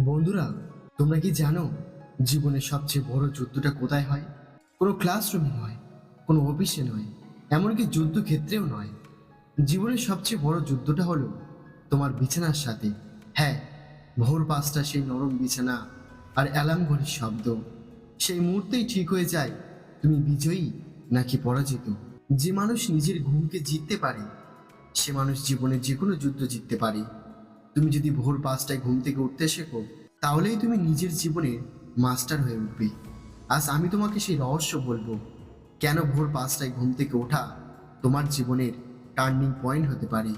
বন্ধুরা, তোমরা কি জানো জীবনের সবচেয়ে বড় যুদ্ধটা কোথায় হয়? কোনো ক্লাসরুমে নয়, কোনো অফিসে নয়, এমনকি যুদ্ধক্ষেত্রেও নয়। জীবনের সবচেয়ে বড় যুদ্ধটা হলো তোমার বিছানার সাথে। হ্যাঁ ভোর পাঁচটা সেই নরম বিছানা আর অ্যালার্ম ঘড়ির শব্দ। সেই মুহূর্তেই ঠিক হয়ে যায়, তুমি বিজয়ী নাকি পরাজিত? যে মানুষ নিজের ঘুমকে জিততে পারে, সে মানুষ জীবনে যে কোনো যুদ্ধ জিততে পারে। তুমি যদি ভোর পাঁচটায় ঘুম থেকে উঠতে শেখো, তাহলেই তুমি নিজের জীবনের মাস্টার হয়ে উঠবে। আজ আমি তোমাকে সেই রহস্য বলব, কেন ভোর পাঁচটায় ঘুম থেকে ওঠা তোমার জীবনের টার্নিং পয়েন্ট হতে পারে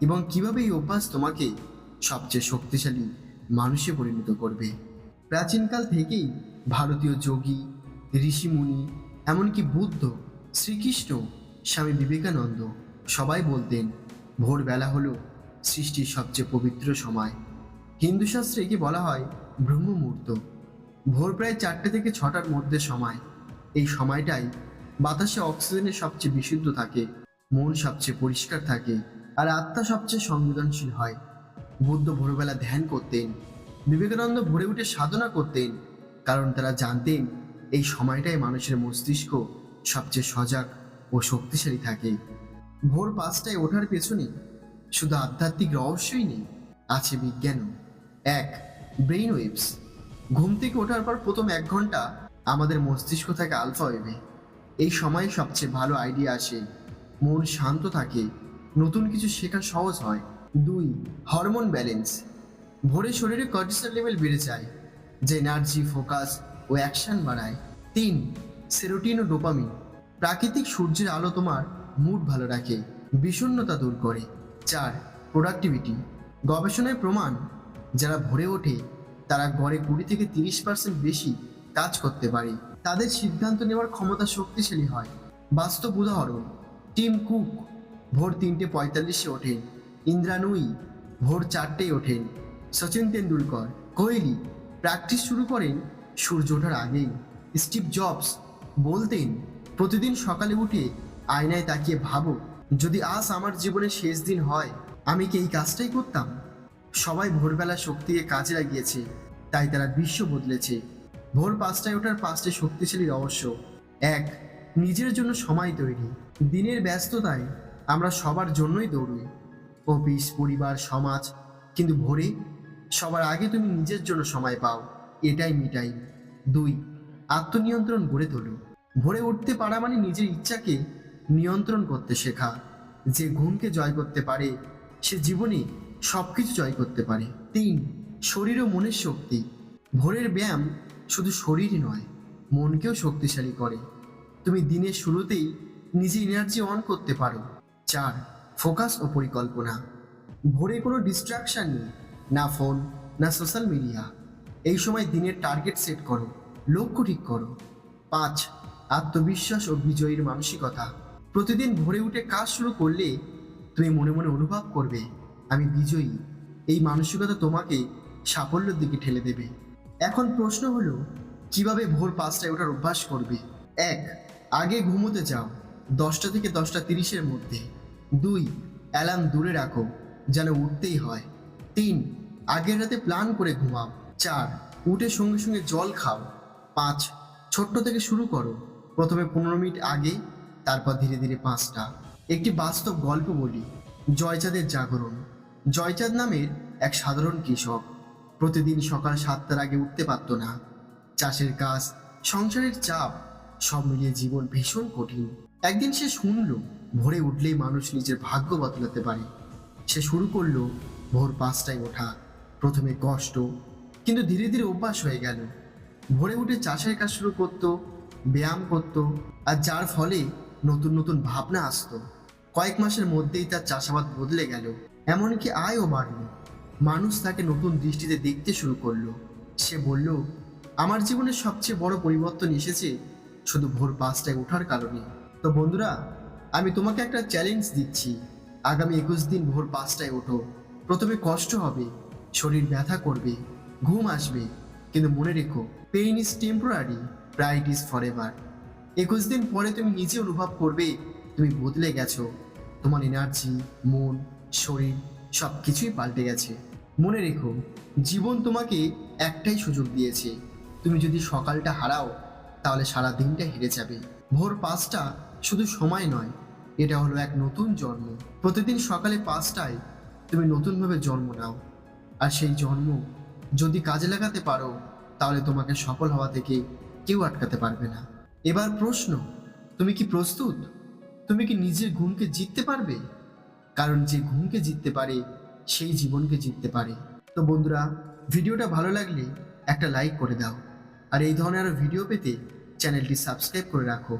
এবং কীভাবে এই অভ্যাস তোমাকে সবচেয়ে শক্তিশালী মানুষে পরিণত করবে। প্রাচীনকাল থেকেই ভারতীয় যোগী ঋষিমুনি এমনকি বুদ্ধ, শ্রীকৃষ্ণ, স্বামী বিবেকানন্দ সবাই বলতেন, ভোরবেলা হলো সৃষ্টির সবচেয়ে পবিত্র সময়। হিন্দু শাস্ত্রে একে বলা হয় ব্রহ্ম মুহূর্ত ভোর প্রায় চারটে থেকে ছটার মধ্যে সময়। এই সময়টাই বাতাসে অক্সিজেনের সবচেয়ে বিশুদ্ধ থাকে, মন সবচেয়ে পরিষ্কার থাকে, আর আত্মা সবচেয়ে সংবেদনশীল হয়। বুদ্ধ ভোরবেলা ধ্যান করতেন, বিবেকানন্দ ভোরে উঠে সাধনা করতেন, কারণ তারা জানতেন এই সময়টাই মানুষের মস্তিষ্ক সবচেয়ে সজাগ ও শক্তিশালী থাকে। ভোর পাঁচটায় ওঠার পেছনে শুধু আধ্যাত্মিক রহস্যই নেই, আছে বিজ্ঞানও। এক ব্রেইন ওয়েভস ঘুম থেকে ওঠার পর প্রথম এক ঘণ্টা আমাদের মস্তিষ্ক থাকে আলফা ওয়েভে এই সময়ে সবচেয়ে ভালো আইডিয়া আসে, মন শান্ত থাকে, নতুন কিছু শেখা সহজ হয়। দুই হরমোন ব্যালেন্স ভোরে শরীরে কর্টিসল লেভেল বেড়ে যায়, যে এনার্জি ফোকাস ও অ্যাকশন বাড়ায়। তিন সেরোটিন ও ডোপামিন প্রাকৃতিক সূর্যের আলো তোমার মুড ভালো রাখে, বিষণ্ণতা দূর করে। চার প্রোডাক্টিভিটি গবেষণায় প্রমাণ। যারা ভোরে ওঠে, তারা গড়ে কুড়ি থেকে তিরিশ পার্সেন্ট বেশি কাজ করতে পারে। তাদের সিদ্ধান্ত নেওয়ার ক্ষমতা শক্তিশালী হয়। বাস্তব উদাহরণ, টিম কুক, ভোর তিনটে পঁয়তাল্লিশে ওঠেন। ইন্দ্রানুই ভোর চারটেয় ওঠেন। সচিন তেন্ডুলকর, কোহলি প্র্যাকটিস শুরু করেন সূর্য ওঠার আগেই। স্টিভ জবস বলতেন, প্রতিদিন সকালে উঠে আয়নায় তাকিয়ে ভাবো যদি আজ আমার জীবনের শেষ দিন হয়, আমি কি এই কাজটাই করতাম? সবাই ভোরবেলা শক্তিকে কাজে লাগিয়েছে, তাই তারা বিশ্ব বদলেছে। ভোর পাঁচটায় ওঠার পাঁচটি শক্তিশালী রহস্য। এক, নিজের জন্য সময় তৈরি। দিনের ব্যস্ততায় আমরা সবার জন্যই দৌড়ই অফিস, পরিবার, সমাজ, কিন্তু ভোরে সবার আগে তুমি নিজের জন্য সময় পাও। এটাই মিটাই। দুই, আত্মনিয়ন্ত্রণ গড়ে তোলো। ভোরে উঠতে পারা মানে নিজের ইচ্ছাকে নিয়ন্ত্রণ করতে শেখা। যে ঘুমকে জয় করতে পারে, সে জীবনে সব কিছু জয় করতে পারে। তিন, শরীর ও মনের শক্তি। ভোরের ব্যায়াম শুধু শরীরই নয়, মনকেও শক্তিশালী করে। তুমি দিনের শুরুতেই নিজে এনার্জি অন করতে পারো। চার ফোকাস ও পরিকল্পনা। ভোরে কোনো ডিস্ট্রাকশন নেই, না ফোন না সোশ্যাল মিডিয়া এই সময় দিনের টার্গেট সেট করো, লক্ষ্য ঠিক করো। পাঁচ, আত্মবিশ্বাস ও বিজয়ীর মানসিকতা। প্রতিদিন ভোরে উঠে কাজ শুরু করলে তুমি মনে মনে অনুভব করবে, আমি বিজয়ী। এই মানসিকতা তোমাকে সাফল্যের দিকে ঠেলে দেবে। এখন প্রশ্ন হলো, কীভাবে ভোর পাঁচটায় ওঠার অভ্যাস করবে? এক, আগে ঘুমোতে যাও, দশটা থেকে দশটা তিরিশের মধ্যে। দুই, অ্যালার্ম দূরে রাখো, যেন উঠতেই হয়। তিন, আগের রাতে প্ল্যান করে ঘুমাও। চার, উঠে সঙ্গে সঙ্গে জল খাও। পাঁচ, ছোট্ট থেকে শুরু করো। প্রথমে পনেরো মিনিট আগে তারপর ধীরে ধীরে পাঁচটা। একটি বাস্তব গল্প বলি, জয়চাঁদের জাগরণ। জয়চাঁদ নামের এক সাধারণ কৃষক। প্রতিদিন সকাল সাতটার আগে উঠতে পারত না। চাষের কাজ, সংসারের চাপ, সব মিলিয়ে জীবন ভীষণ কঠিন। একদিন সে শুনল, ভোরে উঠলেই মানুষ নিজের ভাগ্য বদলাতে পারে। সে শুরু করল, ভোর পাঁচটায় ওঠা, প্রথমে কষ্ট, কিন্তু ধীরে ধীরে অভ্যাস হয়ে গেল। ভোরে উঠে চাষের কাজ শুরু করত, ব্যায়াম করত, আর যার ফলে নতুন নতুন ভাবনা আসতো। কয়েক মাসের মধ্যেই তার চাষাবাদ বদলে গেল, এমনকি আয়ও বাড়ল। মানুষ তাকে নতুন দৃষ্টিতে দেখতে শুরু করল। সে বলল, আমার জীবনে সবচেয়ে বড় পরিবর্তন এসেছে শুধু ভোর পাঁচটায় ওঠার কারণে। তো বন্ধুরা, আমি তোমাকে একটা চ্যালেঞ্জ দিচ্ছি। আগামী একুশ দিন ভোর পাঁচটায় ওঠো। প্রথমে কষ্ট হবে, শরীর ব্যথা করবে, ঘুম আসবে, কিন্তু মনে রেখো pain is temporary bright is for ever একুশ দিন পরে তুমি নিজে অনুভব করবে, তুমি বদলে গেছো। তোমার এনার্জি মন, শরীর সব কিছুই পাল্টে গেছে। মনে রেখো, জীবন তোমাকে একটাই সুযোগ দিয়েছে। তুমি যদি সকালটা হারাও, তাহলে সারা দিনটা হেরে যাবে। ভোর পাঁচটা শুধু সময় নয়, এটা হলো এক নতুন জন্ম। প্রতিদিন সকালে পাঁচটায় তুমি নতুনভাবে জন্ম নাও। আর সেই জন্ম যদি কাজে লাগাতে পারো, তাহলে তোমাকে সফল হওয়া থেকে কেউ আটকাতে পারবে না। এবার প্রশ্ন, তুমি কি প্রস্তুত? তুমি কি নিজের ঘুমকে জিততে পারবে? কারণ যে ঘুমকে জিততে পারে, সেই জীবনকে জিততে পারে। তো বন্ধুরা, ভিডিওটা ভালো লাগলে একটা লাইক করে দাও। আর এই ধরনের আরও ভিডিও পেতে চ্যানেলটি সাবস্ক্রাইব করে রাখো।